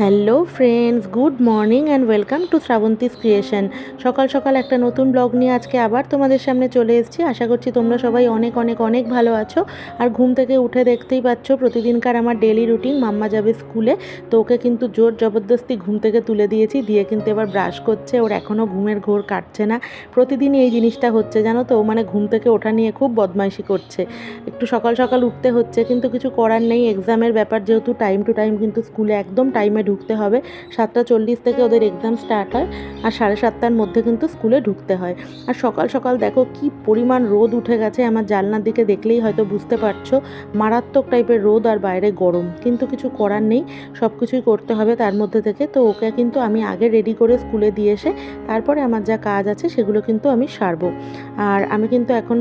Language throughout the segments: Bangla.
Hello friends, good morning and welcome to Srabanti's creation. সকাল সকাল একটা নতুন ব্লগ নিয়ে আজকে আবার তোমাদের সামনে চলে এসেছি। আশা করছি তোমরা সবাই অনেক অনেক অনেক ভালো আছো। আর ঘুম থেকে উঠে দেখতেই পাচ্ছ প্রতিদিনকার আমার ডেলি রুটিন মাম্মা যাবে স্কুলে। তো ওকে কিন্তু জোর জবরদস্তি ঘুম থেকে তুলে দিয়েছি, দিয়ে কিন্তু এবার ব্রাশ করছে। ওর এখনও ঘুমের ঘোর কাটছে না। প্রতিদিনই এই জিনিসটা হচ্ছে, জানো তো? মানে ঘুম থেকে ওঠা নিয়ে খুব বদমাইশি করছে। একটু সকাল সকাল উঠতে হচ্ছে, কিন্তু কিছু করার নেই। এক্সামের ব্যাপার যেহেতু টাইম টু টাইম কিন্তু স্কুলে একদম টাইমে ঢুকতে হবে। সাতটা চল্লিশ থেকে ওদের এক্সাম স্টার্ট হয় আর সাড়ে সাতটার মধ্যে কিন্তু স্কুলে ঢুকতে হয়। আর সকাল সকাল দেখো কি পরিমাণ রোদ উঠে গেছে, আমার জানলার দিকে দেখলেই হয়তো বুঝতে পারছ। মারাত্মক টাইপের রোদ আর বাইরে গরম, কিন্তু কিছু করার নেই সব কিছুই করতে হবে তার মধ্যে থেকে। তো ওকে কিন্তু আমি আগে রেডি করে স্কুলে দিয়ে এসে তারপরে আমার যা কাজ আছে সেগুলো কিন্তু আমি সারবো। আর আমি কিন্তু এখন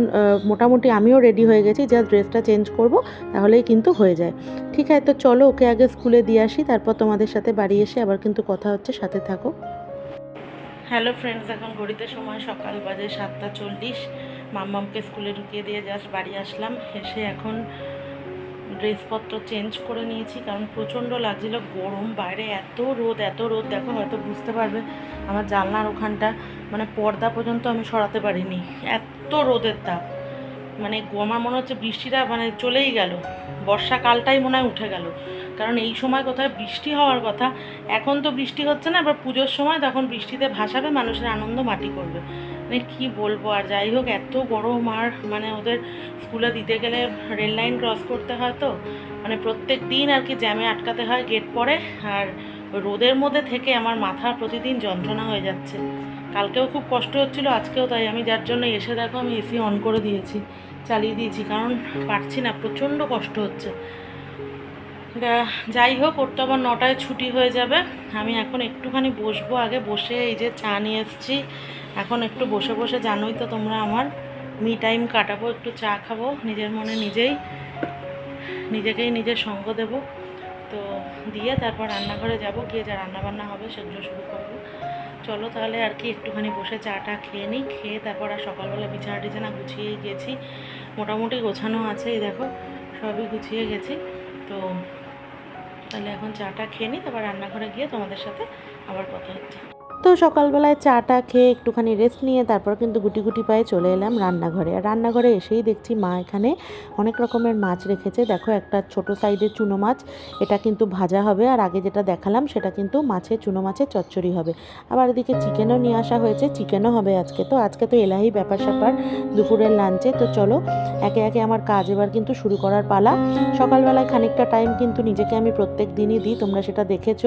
মোটামুটি আমিও রেডি হয়ে গেছি জাস্ট ড্রেসটা চেঞ্জ করব তাহলেই কিন্তু হয়ে যায়। ঠিক আছে, তো চলো ওকে আগে স্কুলে দিয়ে আসি, তারপর তোমাদের সাথে বাড়ি এসে আবার কিন্তু কথা হচ্ছে, সাথে থাকো। হ্যালো ফ্রেন্ডস, এখন ঘড়িতে সময় সকাল বাজে সাতটা চল্লিশ। মাম্মামকে স্কুলে ঢুকিয়ে দিয়ে জাস্ট বাড়ি আসলাম। এসে এখন ড্রেসপত্র চেঞ্জ করে নিয়েছি, কারণ প্রচণ্ড লাগছিল গরম বাইরে। এত রোদ এত রোদ, দেখো হয়তো বুঝতে পারবে আমার জানলার ওখানটা মানে পর্দা পর্যন্ত আমি সরাতে পারিনি। এত রোদের তাপ। মানে আমার মনে হচ্ছে বৃষ্টিটা মানে চলেই গেল। বর্ষাকালটাই মনে হয় উঠে গেল। কারণ এই সময় কোথায় বৃষ্টি হওয়ার কথা, এখন তো বৃষ্টি হচ্ছে না, এবার পুজোর সময় তখন বৃষ্টিতে ভাসাবে, মানুষের আনন্দ মাটি করবে। মানে কি বলব, আর যাই হোক, এত গরম, আর মানে ওদের স্কুলে দিতে গেলে রেল লাইন ক্রস করতে হয় তো। মানে প্রত্যেক দিন আর কি জ্যামে আটকাতে হয় গেট পরে, আর রোদের মধ্যে থেকে আমার মাথা প্রতিদিন যন্ত্রণা হয়ে যাচ্ছে। কালকেও খুব কষ্ট হচ্ছিল, আজকেও তাই। আমি যার জন্য এসে দেখো, আমি এসি অন করে দিয়েছি। চালিয়ে দিয়েছি, কারণ পারছি না, প্রচণ্ড কষ্ট হচ্ছে। যাই হোক, ওর তো আবার নটায় ছুটি হয়ে যাবে। আমি এখন একটুখানি বসবো আগে, বসে এই যে চা নিয়ে এসেছি। এখন একটু বসে বসে জানোই তো তোমরা আমার। মি টাইম কাটাবো, একটু চা খাব, নিজের মনে নিজেই, নিজেকেই নিজের সঙ্গ দেব। তো দিয়ে তারপর রান্নাঘরে যাব, গিয়ে যা রান্নাবান্না হবে সেগুলো শুরু করব। চলো তাহলে আর কি একটুখানি বসে চাটা খেয়ে নিই, খেয়ে তারপর আর সকালবেলা বিছানা টিছানা গুছিয়েই গেছি। মোটামুটি গোছানো আছে, এই দেখো, সবই গুছিয়ে গেছি। তো তাহলে এখন চাটা খেয়ে নিই, তারপর রান্নাঘরে গিয়ে তোমাদের সাথে আবার কথা হচ্ছে। তো সকালবেলায় চাটা খেয়ে একটুখানি রেস্ট নিয়ে তারপর কিন্তু গুটি গুটি পায়ে চলে এলাম রান্নাঘরে। আর রান্নাঘরে এসেই দেখছি মা এখানে অনেক রকমের মাছ রেখেছে। দেখো একটা ছোট সাইজের চুনো মাছ, এটা কিন্তু ভাজা হবে। আর আগে যেটা দেখালাম সেটা কিন্তু মাছের চুনো মাছের চচ্চড়ি হবে। আবার এদিকে চিকেনও নিয়ে আসা হয়েছে। চিকেনও হবে আজকে। তো আজকে তো এলাহি ব্যাপার স্যাপার দুপুরের লাঞ্চে তো চলো, একে একে আমার কাজ এবার কিন্তু শুরু করার পালা। সকালবেলায় খানিকটা টাইম কিন্তু নিজেকে আমি প্রত্যেক দিনই দিই। তোমরা সেটা দেখেছ।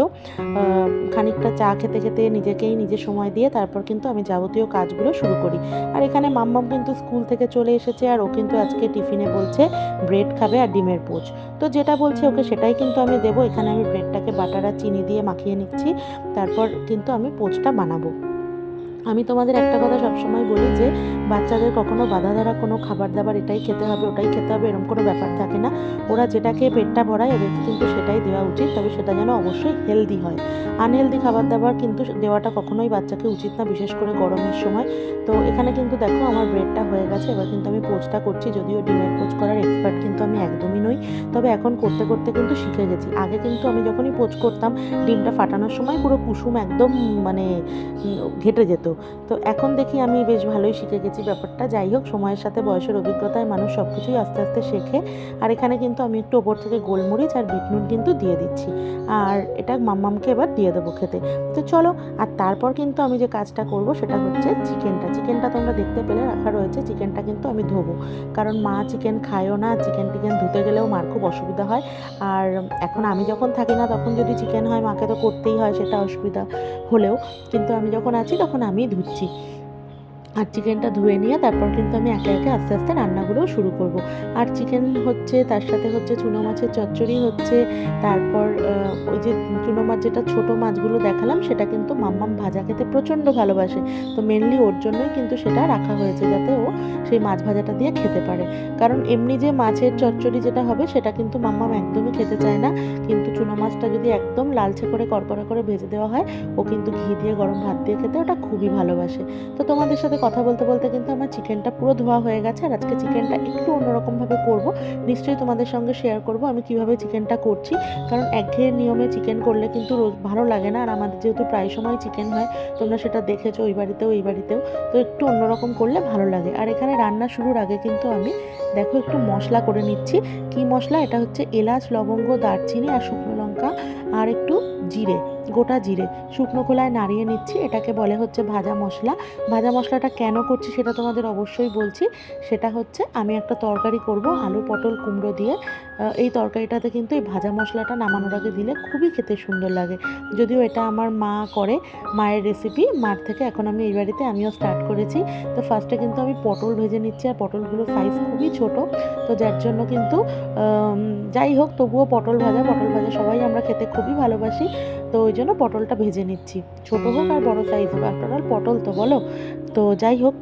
খানিকটা চা খেতে খেতে নিজেকেই নিজে সময় দিয়ে তারপর কিন্তু আমি যাবতীয় কাজগুলো শুরু করি। আর এখানে মাম্মাম কিন্তু স্কুল থেকে চলে এসেছে আর ও কিন্তু আজকে টিফিনে বলছে ব্রেড খাবে আর ডিমের পোচ। তো যেটা বলছে ওকে সেটাই কিন্তু আমি দেবো। এখানে আমি ব্রেডটাকে বাটার আর চিনি দিয়ে মাখিয়ে নিচ্ছি। তারপর কিন্তু আমি পোচটা বানাবো। আমি তোমাদের একটা কথা সবসময় বলি যে, বাচ্চাদের কখনো বাধা দ্বারা কোনো খাবার দাবার এটাই খেতে হবে, ওটাই খেতে হবে এরকম কোনো ব্যাপার থাকে না। ওরা যেটা খেয়ে পেটটা ভরায় ওদেরকে কিন্তু সেটাই দেওয়া উচিত, তবে সেটা যেন অবশ্যই হেলদি হয়। আনহেলদি খাবার দাবার কিন্তু দেওয়াটা কখনোই বাচ্চাকে উচিত না, বিশেষ করে গরমের সময়। তো এখানে কিন্তু দেখো, আমার ব্রেডটা হয়ে গেছে, এবার কিন্তু আমি পোচটা করছি, যদিও ডিমের পোচ করার এক্সপার্ট কিন্তু আমি একদমই নই। তবে এখন করতে করতে কিন্তু শিখে গেছি। আগে কিন্তু আমি যখনই পোচ করতাম, ডিমটা ফাটানোর সময় পুরো কুসুম একদম মানে ঘেটে যেত। তো এখন দেখি আমি বেশ ভালোই শিখে গেছি ব্যাপারটা। যাই হোক, সময়ের সাথে, বয়সের অভিজ্ঞতায় মানুষ সব কিছুই আস্তে আস্তে শেখে। আর এখানে কিন্তু আমি একটু ওপর থেকে গোলমরিচ আর বিট নুন কিন্তু দিয়ে দিচ্ছি। আর এটা মাম্মামকে এবার দিয়ে দেবো খেতে। তো চলো, আর তারপর কিন্তু আমি যে কাজটা করব সেটা হচ্ছে চিকেনটা। চিকেনটা তোমরা দেখতে পেলে, রাখা রয়েছে। চিকেনটা কিন্তু আমি ধোবো। কারণ মা চিকেন খায়ও না, চিকেন টিকেন ধুতে গেলেও মার খুব অসুবিধা হয়। আর এখন আমি যখন থাকি না, তখন যদি চিকেন হয়, মাকে তো করতেই হয়, সেটা অসুবিধা হলেও। কিন্তু আমি যখন আছি, তখন আমি ধুচ্ছি আর চিকেনটা ধুয়ে নিয়ে তারপর কিন্তু আমি একে একে আস্তে আস্তে রান্নাগুলোও শুরু করব। আর চিকেন হচ্ছে, তার সাথে হচ্ছে চুনো মাছের চচ্চড়ি হচ্ছে, তারপর ওই যে চুনো মাছ যেটা ছোটো মাছগুলো দেখালাম, সেটা কিন্তু মাম্মাম ভাজা খেতে প্রচণ্ড ভালোবাসে। তো মেনলি ওর জন্যই কিন্তু সেটা রাখা হয়েছে যাতে ও সেই মাছ ভাজাটা দিয়ে খেতে পারে। কারণ এমনি যে মাছের চচ্চড়ি যেটা হবে, সেটা কিন্তু মাম্মাম একদমই খেতে চায় না। কিন্তু চুনো মাছটা যদি একদম লালচে করে, কড়কড়া করে ভেজে দেওয়া হয়, ও কিন্তু ঘি দিয়ে গরম ভাত দিয়ে খেতে ওটা খুবই ভালোবাসে। তো তোমাদের সাথে কথা বলতে বলতে কিন্তু আমার চিকেনটা পুরো ধোয়া হয়ে গেছে আর আজকে চিকেনটা একটু অন্যরকমভাবে করব। নিশ্চয়ই তোমাদের সঙ্গে শেয়ার করব আমি কীভাবে চিকেনটা করছি। কারণ একঘেয়ে নিয়মে চিকেন করলে কিন্তু রোজ ভালো লাগে না। আর আমাদের যেহেতু প্রায় সময় চিকেন হয়, তোমরা সেটা দেখেছ ওই বাড়িতেও, এই বাড়িতেও। তো একটু অন্যরকম করলে ভালো লাগে। আর এখানে রান্না শুরুর আগে কিন্তু আমি, দেখো একটু মশলা করে নিচ্ছি। কি মশলা? এটা হচ্ছে এলাচ, লবঙ্গ, দারচিনি আর শুকনো লঙ্কা আর একটু জিরে, গোটা জিরে। শুকনো খোলায় নাড়িয়ে নিচ্ছি। এটাকে বলে হচ্ছে ভাজা মশলা। ভাজা মশলাটা কেন করছি সেটা তোমাদের অবশ্যই বলছি। সেটা হচ্ছে আমি একটা তরকারি করব, আলু পটল কুমড়ো দিয়ে। এই তরকারিটাতে কিন্তু এই ভাজা মশলাটা নামানোর আগে দিলে খুবই খেতে সুন্দর লাগে। যদিও এটা আমার মা করে, মায়ের রেসিপি মার থেকে এখন আমি এই বাড়িতে আমিও স্টার্ট করেছি। তো ফার্স্টে কিন্তু আমি পটল ভেজে নিচ্ছি আর পটলগুলো সাইজ খুবই ছোট। তো যার জন্য কিন্তু যাই হোক, তবুও পটল ভাজা পটল ভাজা সবাই আমরা খেতে খুবই ভালোবাসি। তো ওই জন্য পটলটা ভেজে নিচ্ছি। ছোট হোক আর বড় সাইজ হোক অল পটল তো বলো। তো যাই হোক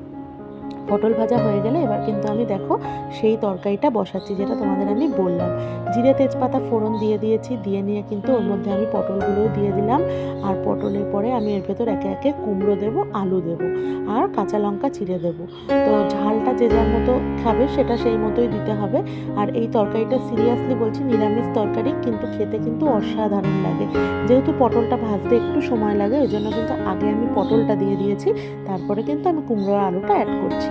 পটল ভাজা হয়ে গেলে এবার কিন্তু আমি দেখো সেই তরকারিটা বসাচ্ছি, যেটা তোমাদের আমি বললাম। জিরে তেজপাতা ফোড়ন দিয়ে দিয়েছি, দিয়ে নিয়ে কিন্তু ওর মধ্যে আমি পটলগুলোও দিয়ে দিলাম। আর পটলের পরে আমি এর ভেতর একে একে কুমড়ো দেবো, আলু দেবো আর কাঁচা লঙ্কা চিড়ে দেবো। তো ঝালটা যে যার মতো খাবে সেটা সেই মতোই দিতে হবে। আর এই তরকারিটা সিরিয়াসলি বলছি নিরামিষ তরকারি, কিন্তু খেতে কিন্তু অসাধারণ লাগে। যেহেতু পটলটা ভাজতে একটু সময় লাগে, ওই জন্য কিন্তু আগে আমি পটলটা দিয়ে দিয়েছি, তারপরে কিন্তু আমি কুমড়ো আলুটা অ্যাড করছি।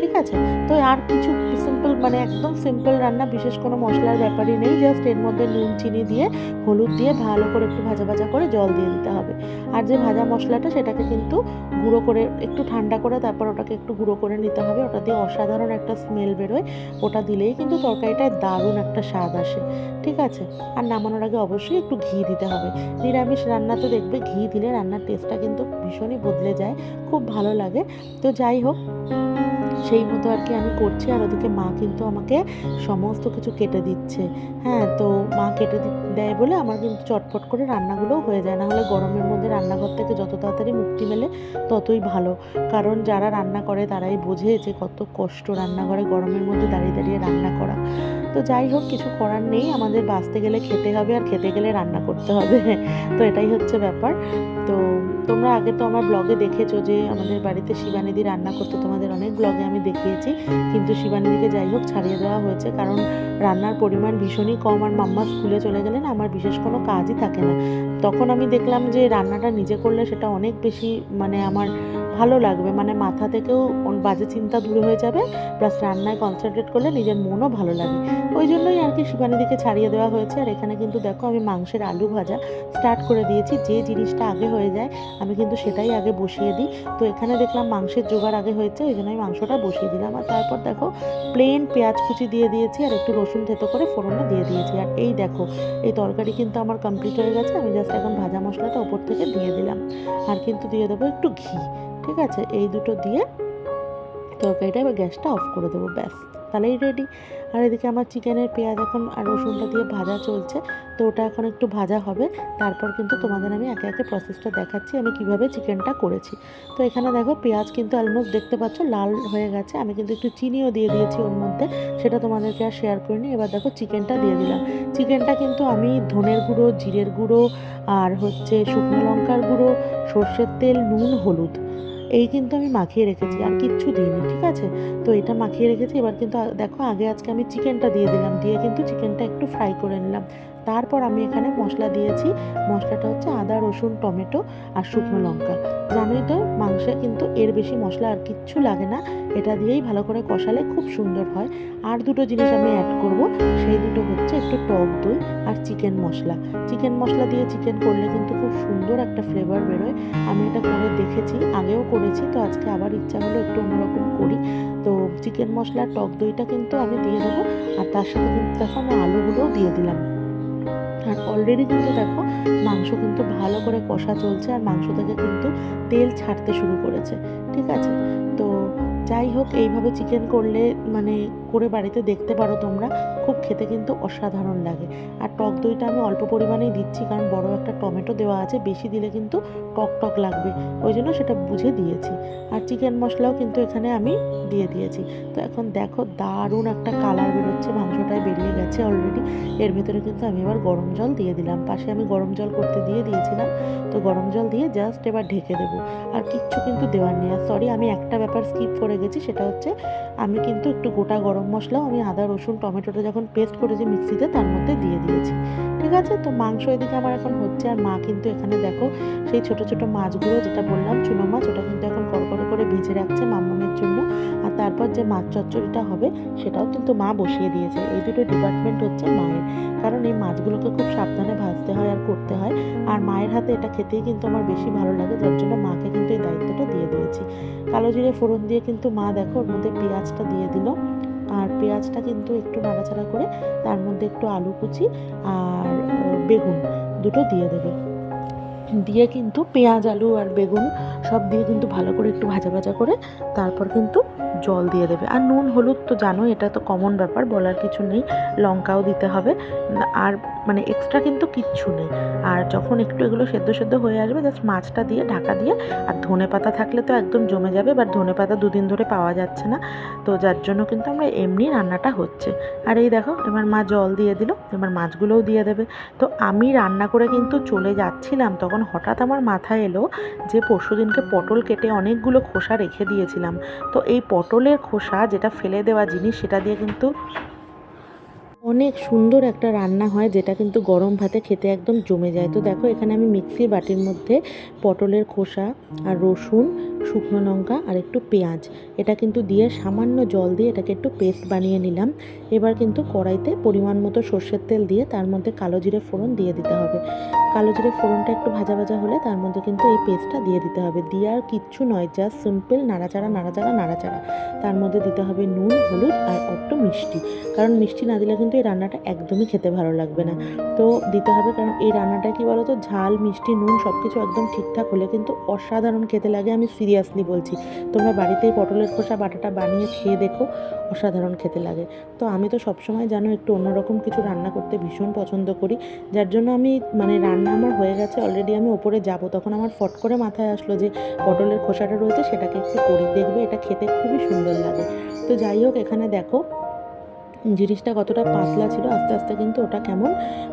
ঠিক আছে? তো আর কিছু সিম্পল মানে একদম সিম্পল রান্না, বিশেষ কোনো মশলার ব্যাপারই নেই। জাস্ট এর মধ্যে নুন, চিনি দিয়ে, হলুদ দিয়ে ভালো করে একটু ভাজা ভাজা করে জল দিয়ে দিতে হবে। আর যে ভাজা মশলাটা, সেটাকে কিন্তু গুঁড়ো করে, একটু ঠান্ডা করে তারপর ওটাকে একটু গুঁড়ো করে নিতে হবে। ওটা দিয়ে অসাধারণ একটা স্মেল বেরোয়। ওটা দিলেই কিন্তু তরকারিটায় দারুণ একটা স্বাদ আসে। ঠিক আছে? আর নামানোর আগে অবশ্যই একটু ঘি দিতে হবে। নিরামিষ রান্নাতে দেখবে ঘি দিলে রান্নার টেস্টটা কিন্তু ভীষণই বদলে যায়। খুব ভালো লাগে। তো যাই হোক সেই মতো আর কি আমি করছি। আর ওদিকে মা কিন্তু আমাকে সমস্ত কিছু কেটে দিচ্ছে। হ্যাঁ তো মা কেটে দেয় বলে আমার কিন্তু চটপট করে রান্নাগুলোও হয়ে যায়। না হলে গরমের মধ্যে রান্নাঘর থেকে যত তাড়াতাড়ি মুক্তি মেলে ততই ভালো। কারণ যারা রান্না করে তারাই বোঝে যে কত কষ্ট রান্নাঘরে গরমের মধ্যে দাঁড়িয়ে দাঁড়িয়ে রান্না করা। তো যাই হোক, কিছু করার নেই। আমাদের বাঁচতে গেলে খেতে হবে আর খেতে গেলে রান্না করতে হবে। তো এটাই হচ্ছে ব্যাপার। তো তোমরা আগে তো আমার ব্লগে দেখেছ যে আমাদের বাড়িতে শিবানিদি রান্না করতে। তোমাদের অনেক ব্লগে আমি দেখিয়েছি। কিন্তু শিবানিদিকে যাই হোক, ছাড়িয়ে দেওয়া হয়েছে। কারণ রান্নার পরিমাণ ভীষণই কম আর মাম্মা স্কুলে চলে গেলে না আমার বিশেষ কোনো কাজই থাকে না। তখন আমি দেখলাম যে রান্নাটা নিজে করলে সেটা অনেক বেশি মানে আমার ভালো লাগবে। মানে মাথা থেকেও বাজে চিন্তা দূরে হয়ে যাবে প্লাস রান্নায় কনসেন্ট্রেট করলে নিজের মনও ভালো লাগে। ওই জন্যই আর কি শিবানিদিকে ছাড়িয়ে দেওয়া হয়েছে। আর এখানে কিন্তু দেখো আমি মাংসের আলু ভাজা স্টার্ট করে দিয়েছি। যে জিনিসটা আগে হয়ে যায়, আমি কিন্তু সেটাই আগে বসিয়ে দিই। তো এখানে দেখলাম মাংসের জোগাড় আগে হয়েছে, ওই জন্য আমি মাংসটা বসিয়ে দিলাম। আর তারপর দেখো প্লেন পেঁয়াজ কুচি দিয়ে দিয়েছি আর একটু রসুন থেতো করে ফোড়নে দিয়ে দিয়েছি। আর এই দেখো, এই তরকারি কিন্তু আমার কমপ্লিট হয়ে গেছে। আমি জাস্ট এখন ভাজা মশলাটা ওপর থেকে দিয়ে দিলাম। আর কিন্তু দিয়ে দেবো একটু ঘি। ঠিক আছে? এই দুটো দিয়ে তরকারিটা এবার গ্যাসটা অফ করে দেবো, ব্যাস। তাহলেই রেডি আর এদিকে আমার চিকেনের পেঁয়াজ এখন আর রসুনটা দিয়ে ভাজা চলছে। তো ওটা এখন একটু ভাজা হবে। তারপর কিন্তু তোমাদের আমি একে একে প্রসেসটা দেখাচ্ছি, আমি কীভাবে চিকেনটা করেছি। তো এখানে দেখো, পেঁয়াজ কিন্তু অলমোস্ট দেখতে পাচ্ছ লাল হয়ে গেছে। আমি কিন্তু একটু চিনিও দিয়ে দিয়েছি ওর মধ্যে। সেটা তোমাদেরকে আর শেয়ার করিনি। এবার দেখো চিকেনটা দিয়ে দিলাম। চিকেনটা কিন্তু আমি ধনের গুঁড়ো, জিরের গুঁড়ো, আর হচ্ছে শুকনো লঙ্কার গুঁড়ো, সর্ষের তেল, নুন, হলুদ। এই কিন্তু আমি মাখিয়ে রেখেছি, আর কিচ্ছু দিইনি, ঠিক আছে? তো এটা মাখিয়ে রেখেছি, এবার কিন্তু দেখো আগে আজকে আমি চিকেনটা দিয়ে দিলাম, দিয়ে কিন্তু চিকেনটা একটু ফ্রাই করে নিলাম। তারপর আমি এখানে মশলা দিয়েছি। মশলাটা হচ্ছে আদা, রসুন, টমেটো আর শুকনো লঙ্কা। জানোই তো, মাংসে কিন্তু এর বেশি মশলা আর কিচ্ছু লাগে না। এটা দিয়েই ভালো করে কষালে খুব সুন্দর হয়। আর দুটো জিনিস আমি অ্যাড করব। সেই দুটো হচ্ছে একটু টক দই আর চিকেন মশলা। চিকেন মশলা দিয়ে চিকেন করলে কিন্তু খুব সুন্দর একটা ফ্লেভার বেরোয়। আমি এটা করে দেখেছি, আগেও করেছি, তো আজকে আবার ইচ্ছা হলো একটু অন্যরকম করি। তো চিকেন মশলা টক দইটা কিন্তু আমি দিয়ে দেবো। আর তার সাথে কিন্তু দেখো আমি আলুগুলোও দিয়ে দিলাম। আর অলরেডি কিন্তু দেখো, মাংস কিন্তু ভালো করে কষা চলছে আর মাংস থেকে কিন্তু তেল ছাড়তে শুরু করেছে, ঠিক আছে? তো যাই হোক, এইভাবে চিকেন করলে মানে করে বাড়িতে দেখতে পারো তোমরা। খুব খেতে কিন্তু অসাধারণ লাগে। আর টক দইটা আমি অল্প পরিমাণেই দিচ্ছি, কারণ বড় একটা টমেটো দেওয়া আছে, বেশি দিলে কিন্তু টক টক লাগবে। ওই জন্য সেটা বুঝে দিয়েছি। আর চিকেন মশলাও কিন্তু এখানে আমি দিয়ে দিয়েছি। তো এখন দেখো, দারুণ একটা কালার বেরোচ্ছে, মাংসটায় বেরিয়ে গেছে অলরেডি এর ভেতরে কিন্তু আমি এবার গরম জল দিয়ে দিলাম। পাশে আমি গরম জল করতে দিয়ে দিয়েছিলাম। তো গরম জল দিয়ে জাস্ট এবার ঢেকে দেবো। আর কিচ্ছু কিন্তু দেওয়ার নেই। আর সরি আমি একটা ব্যাপার স্কিপ করে গেছি, সেটা হচ্ছে আমি কিন্তু একটু গোটা গরম মশলাও, আমি আদা, রসুন, টমেটোটা যখন পেস্ট করেছি মিক্সিতে, তার মধ্যে দিয়ে দিয়েছি। ঠিক আছে? তো মাংস এদিকে আমার এখন হচ্ছে, আর মা কিন্তু এখানে দেখো, সেই ছোট ছোট মাছগুলো, যেটা বললাম, চুনো মাছ, ওটা কিন্তু এখন কড়কড়ে করে ভেজে রাখছে মাম্মামের জন্য। আর তারপর যে মাছ চচ্চড়িটা হবে, সেটাও কিন্তু মা বসিয়ে দিয়েছে। এই দুটো ডিপার্টমেন্ট হচ্ছে মায়ের। কারণ এই মাছগুলোকে খুব সাবধানে ভাজতে হয় আর করতে হয়। আর মায়ের হাতে এটা খেতেই কিন্তু আমার বেশি ভালো লাগে, যার জন্য মাকে কিন্তু এই দায়িত্বটা দিয়ে দিয়েছি। কালো জিরে ফোড়ন দিয়ে কিন্তু মা দেখো, ওর মধ্যে পেঁয়াজটা দিয়ে দিল। আর পেঁয়াজটা কিন্তু একটু নাড়াচাড়া করে তার মধ্যে একটু আলু কুচি আর বেগুন দুটো দিয়ে দেবে। দিয়ে কিন্তু পেঁয়াজ, আলু আর বেগুন সব দিয়ে কিন্তু ভালো করে একটু ভাজা ভাজা করে তারপর কিন্তু জল দিয়ে দেবে। আর নুন, হলুদ তো জানো এটা তো কমন ব্যাপার, বলার কিছু নেই, লঙ্কাও দিতে হবে। আর মানে এক্সট্রা কিন্তু কিচ্ছু নেই। আর যখন একটু এগুলো সেদ্ধ সেদ্ধ হয়ে আসবে জাস্ট মাছটা দিয়ে, ঢাকা দিয়ে, আর ধনে পাতা থাকলে তো একদম জমে যাবে বাট ধনে পাতা দুদিন ধরে পাওয়া যাচ্ছে না। তো যার জন্য কিন্তু আমরা এমনি রান্নাটা হচ্ছে। আর এই দেখো, এবার মা জল দিয়ে দিল, এবার মাছগুলোও দিয়ে দেবে। তো আমি রান্না করে কিন্তু চলে যাচ্ছিলাম, তখন হঠাৎ আমার মাথায় এলো যে পরশুদিনকে পটল কেটে অনেকগুলো খোসা রেখে দিয়েছিলাম। তো এই পটলের খোসা যেটা ফেলে দেওয়া জিনিস, সেটা দিয়ে কিন্তু অনেক সুন্দর একটা রান্না হয়, যেটা কিন্তু গরম ভাতে খেতে একদম জমে যায়। তো দেখো, এখানে আমি মিক্সি বাটির মধ্যে পটলের খোসা আর রসুন, শুকনো লঙ্কা আর একটু পেঁয়াজ। এটা কিন্তু দিয়ে সামান্য জল দিয়ে এটাকে একটু পেস্ট বানিয়ে নিলাম। এবার কিন্তু কড়াইতে পরিমাণ মতো সর্ষের তেল দিয়ে তার মধ্যে কালো জিরে ফোড়ন দিয়ে দিতে হবে। কালো জিরে ফোড়নটা একটু ভাজা ভাজা হলে তার মধ্যে কিন্তু এই পেস্টটা দিয়ে দিতে হবে। দিয়ে আর কিচ্ছু নয়, জাস্ট সিম্পল নাড়াচাড়া নাড়াচাড়া নাড়াচাড়া। তার মধ্যে দিতে হবে নুন, হলুদ আর একটু মিষ্টি। কারণ মিষ্টি না দিলে কিন্তু এই রান্নাটা একদমই খেতে ভালো লাগবে না। তো দিতে হবে কারণ এই রান্নাটা কি বলো তো ঝাল, মিষ্টি, নুন সব কিছু একদম ঠিকঠাক হলে কিন্তু অসাধারণ খেতে লাগে, আমি সিরিয়াসলি বলছি। তোমরা বাড়িতেই পটলের খোসা, বাটাটা বানিয়ে খেয়ে দেখো, অসাধারণ খেতে লাগে। তো আমি তো সবসময় জানো একটু অন্যরকম কিছু রান্না করতে ভীষণ পছন্দ করি। যার জন্য আমি মানে রান্না আমার হয়ে গেছে অলরেডি আমি ওপরে যাব। তখন আমার ফট করে মাথায় আসলো যে পটলের খোসাটা রয়েছে, সেটাকে একটু করি, দেখবে এটা খেতে খুবই সুন্দর লাগে। তো যাই হোক, এখানে দেখো জিনিসটা কতটা পাতলা ছিল আস্তে আস্তে কিন্তু ওটা কেমন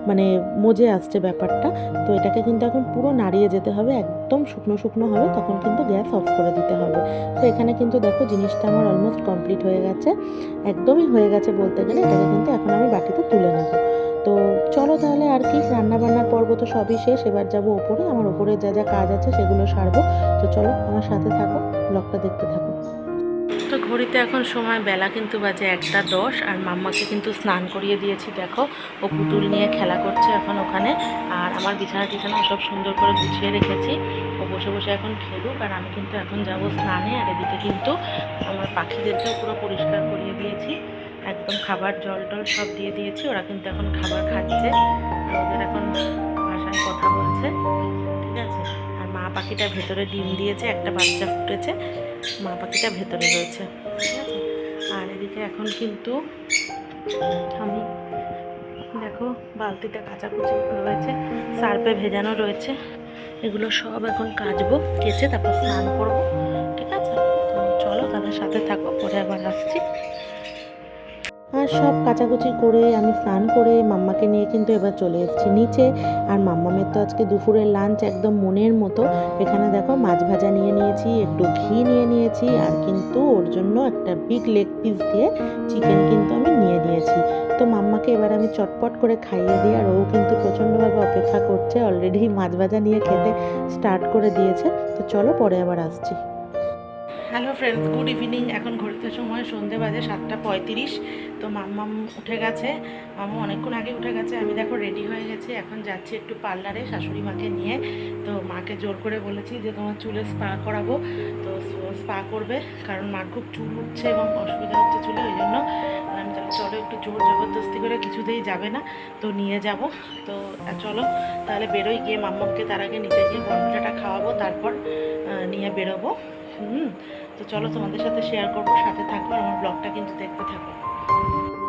মানে মজে আসছে ব্যাপারটা। তো এটাকে কিন্তু এখন পুরো নাড়িয়ে যেতে হবে, একদম শুকনো শুকনো হবে, তখন কিন্তু গ্যাস অফ করে দিতে হবে। তো এখানে কিন্তু দেখো জিনিসটা আমার অলমোস্ট কমপ্লিট হয়ে গেছে, একদমই হয়ে গেছে বলতে গেলে, এটাকে কিন্তু এখন আমি বাটিতে তুলে নেব। তো চলো তাহলে আর কি রান্না বান্নার পর্ব তো সবই শেষ, এবার যাব ওপরে, আমার ওপরে যা যা কাজ আছে সেগুলো সারবো। তো চলো আমার সাথে থাকো ব্লগটা দেখতে থাকো। তো ঘড়িতে এখন সময়, বেলা কিন্তু বাজে একটা দশ, আর মাম্মাকে কিন্তু স্নান করিয়ে দিয়েছি, দেখো। ও পুতুল নিয়ে খেলা করছে এখন ওখানে, আর আমার বিছানা টিছানা সব সুন্দর করে গুছিয়ে রেখেছি। ও বসে বসে এখন খেলুক, আর আমি কিন্তু এখন যাব স্নানে, আর এদিকে কিন্তু আমার পাখিদেরকেও পুরো পরিষ্কার করিয়ে দিয়েছি। একদম খাবার জল টল সব দিয়ে দিয়েছি, ওরা কিন্তু এখন খাবার খাচ্ছে, আর ওদের এখন ভাষায় কথা বলছে, ঠিক আছে? মা পাখিটা ভেতরে ডিম দিয়েছে, একটা বাচ্চা ফুটেছে, মা পাখিটা ভেতরে রয়েছে। ঠিক আছে? আর এদিকে এখন কিন্তু আমি, দেখো, বালতিতে কাচাকুচি রয়েছে, সার্পে ভেজানো রয়েছে, এগুলো সব এখন কাচবো, কেচে তারপর স্নান করব। ঠিক আছে? চলো তাদের সাথে থাকো, পরে আবার আসছি। আর সব কাচাকুচি করে আমি স্নান করে মাম্মাকে নিয়ে কিন্তু এবার চলে এসেছি নিচে। আর মাম্মামের তো আজকে দুপুরের লাঞ্চ একদম মনের মতো। এখানে দেখো মাছ ভাজা নিয়ে নিয়েছি, একটু ঘি নিয়ে নিয়েছি আর কিন্তু ওর জন্য একটা বিগ লেগ পিস দিয়ে চিকেন কিন্তু আমি নিয়ে নিয়েছি। তো মাম্মাকে এবার আমি চটপট করে খাইয়ে দিই আর ও কিন্তু প্রচণ্ডভাবে অপেক্ষা করছে অলরেডি মাছ ভাজা নিয়ে খেতে স্টার্ট করে দিয়েছে। তো চলো পরে আবার আসছি। হ্যালো ফ্রেন্ডস গুড ইভিনিং এখন ঘড়িতে সময় সন্ধে বাজে সাতটা পঁয়ত্রিশ। তো মাম্মাম উঠে গেছে। মাম্মা অনেকক্ষণ আগে উঠে গেছে। আমি দেখো রেডি হয়ে গেছি। এখন যাচ্ছি একটু পার্লারে শাশুড়ি মাকে নিয়ে। তো মাকে জোর করে বলেছি যে তোমার চুলে স্পা করাবো। তো স্পা করবে। কারণ মার খুব চুল উঠছে এবং অসুবিধা হচ্ছে চুলে, ওই জন্য আমি তাহলে চলো একটু জোর জবরদস্তি করে কিছুতেই যাবে না। তো নিয়ে যাব। তো চলো, তাহলে বেরোই গিয়ে মাম্মামকে তার আগে নিচে গিয়ে বনটাটা খাওয়াবো। তারপর নিয়ে বেরোবো। হুম তো চলো তোমাদের সাথে শেয়ার করব সাথে থাকব আর আমার ব্লগটা কিন্তু দেখতে থাকো।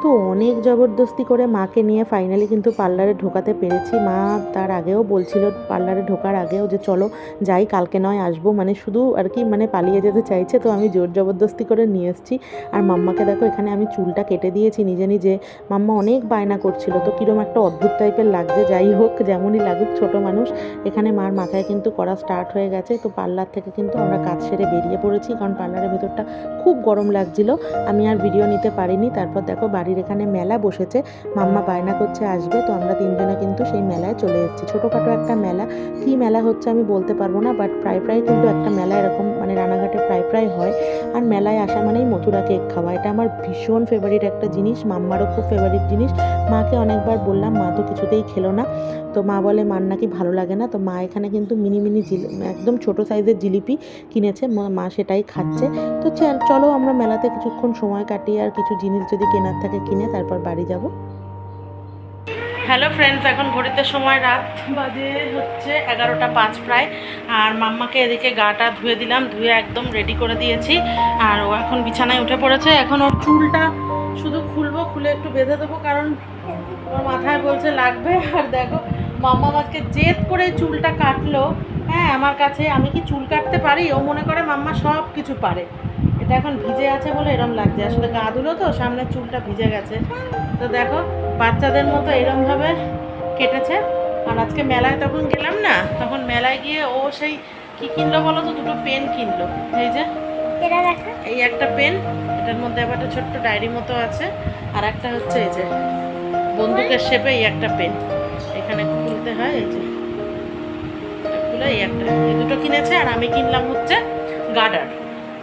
তো অনেক জবরদস্তি করে মাকে নিয়ে ফাইনালি কিন্তু পার্লারে ঢোকাতে পেরেছি। মা তার আগেও বলছিল পার্লারে ঢোকার আগেও যে, চলো যাই, কালকে নয় আসব। মানে শুধু আর কি মানে পালিয়ে যেতে চাইছে, তো আমি জোর জবরদস্তি করে নিয়ে এসেছি। আর মাম্মাকে দেখো, এখানে আমি চুলটা কেটে দিয়েছি নিজে নিজে। মাম্মা অনেক বায়না করছিল, তো কীরকম একটা অদ্ভুত টাইপের লাগছে। যাই হোক, যেমনই লাগুক, ছোট মানুষ। এখানে মার মাথায় কিন্তু করা স্টার্ট হয়ে গেছে, তো পার্লার থেকে কিন্তু আমরা কাজ সেরে বেরিয়ে পড়েছি। কারণ পার্লারের ভেতরটা খুব গরম লাগছিল। আমি আর ভিডিও নিতে পারিনি। তারপর দেখো বাড়ির এখানে মেলা বসেছে। মাম্মা বায়না করছে, আসবে? তো আমরা তিনজনে কিন্তু সেই মেলায় চলে এসেছি। ছোটোখাটো একটা মেলা। কি মেলা হচ্ছে আমি বলতে পারব না বাট প্রায় প্রায় কিন্তু একটা মেলা এরকম মানে রানাঘাটে প্রায় প্রায় হয়। আর মেলায় আসা মানেই মথুরা কেক খাওয়া। এটা আমার ভীষণ ফেভারিট একটা জিনিস, মাম্মারও খুব ফেভারিট জিনিস। মাকে অনেকবার বললাম, মা তো কিছুতেই খেলো না। তো মা বলে, মার নাকি ভালো লাগে না। তো মা এখানে কিন্তু মিনি মিনি একদম ছোট সাইজের জিলিপি কিনেছে। মা- সেটাই খাচ্ছে। তো চলো আমরা মেলাতে কিছুক্ষণ সময় কাটিয়ে আর কিছু জিনিস যদি কেনার থাকে কিনে তারপর বাড়ি যাব। হ্যালো ফ্রেন্ডস এখন ঘড়িতে সময় রাত বাজে হচ্ছে এগারোটা পাঁচ প্রায়। আর মাম্মাকে এদিকে গাটা ধুয়ে দিলাম, ধুয়ে একদম রেডি করে দিয়েছি। আর ও এখন বিছানায় উঠে পড়েছে। এখন ওর চুলটা শুধু খুলবো, খুলে একটু বেঁধে দেবো, কারণ ওর মাথায় বলছে লাগবে। আর দেখো মাম্মা আজকে জেদ করে চুলটা কাটলো। হ্যাঁ আমার কাছে আমি কি চুল কাটতে পারি? ও মনে করে মাম্মা সব কিছু পারে। এটা এখন ভিজে আছে বলে এরম লাগছে। আসলে গা ধুলো তো সামনের চুলটা ভিজে গেছে। তো দেখো বাচ্চাদের মতো এরমভাবে কেটেছে। আর আজকে মেলায় তখন গেলাম না তখন মেলায় গিয়ে ও সেই কি কিনলো বলো তো? দুটো পেন কিনলো। এই যে এই একটা পেন এটার মধ্যে আবার একটা ছোট্ট ডায়েরি মতো আছে। আর একটা হচ্ছে এই যে বন্দুকের শেপে এই একটা পেন। এখানে খুলতে হয় এই যে। এটা খুলে এই একটা। এই দুটো কিনেছে আর আমি কিনলাম হচ্ছে গার্ডার।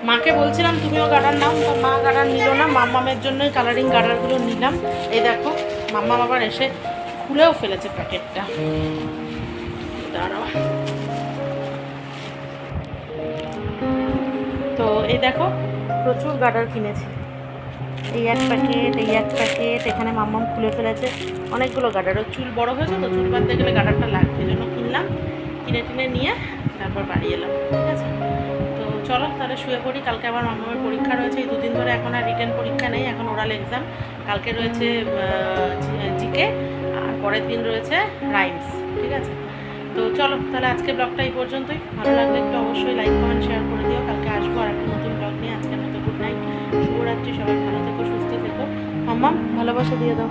মাকে বলছিলাম, তুমিও গার্ডার নাও। তো মা গার্ডার নিল না। মাম্মামের জন্যই কালারিং গার্ডারগুলো নিলাম। এই দেখো মাম্মা আবার এসে খুলেও ফেলেছে প্যাকেটটা। দাঁড়াও। তো এই দেখো, প্রচুর গার্ডার কিনেছি। এই এক প্যাকেট, এই এক প্যাকেট, এখানে মাম্মাম খুলে ফেলেছে। অনেকগুলো ওর চুল বড় হয়েছে তো, চুল বাঁধতে গেলে গার্ডারটা লাগবে। জন্য কিনলাম, কিনে টিনে নিয়ে তারপর বাড়ি এলাম, ঠিক আছে? তো চলো তাহলে শুয়ে পড়ি, কালকে আবার মামামের পরীক্ষা রয়েছে, এই দুদিন ধরে এখন আর রিটার্ন পরীক্ষা নেই, এখন ওরাল এক্সাম। কালকে রয়েছে জিকে, আর পরের দিন রয়েছে রাইমস, ঠিক আছে? তো চলো তাহলে আজকে ব্লগটা এই পর্যন্তই। ভালো লাগলে একটু অবশ্যই লাইক, কমেন্ট, শেয়ার করে দিও। কালকে আসব আর একটা নতুন ব্লগ নিয়ে। আজকের মতো গুড নাইট শুভরাত্রি, সবাই ভালো থেকো, সুস্থ থেকো। মাম্মাম ভালোবাসা দিয়ে দাও।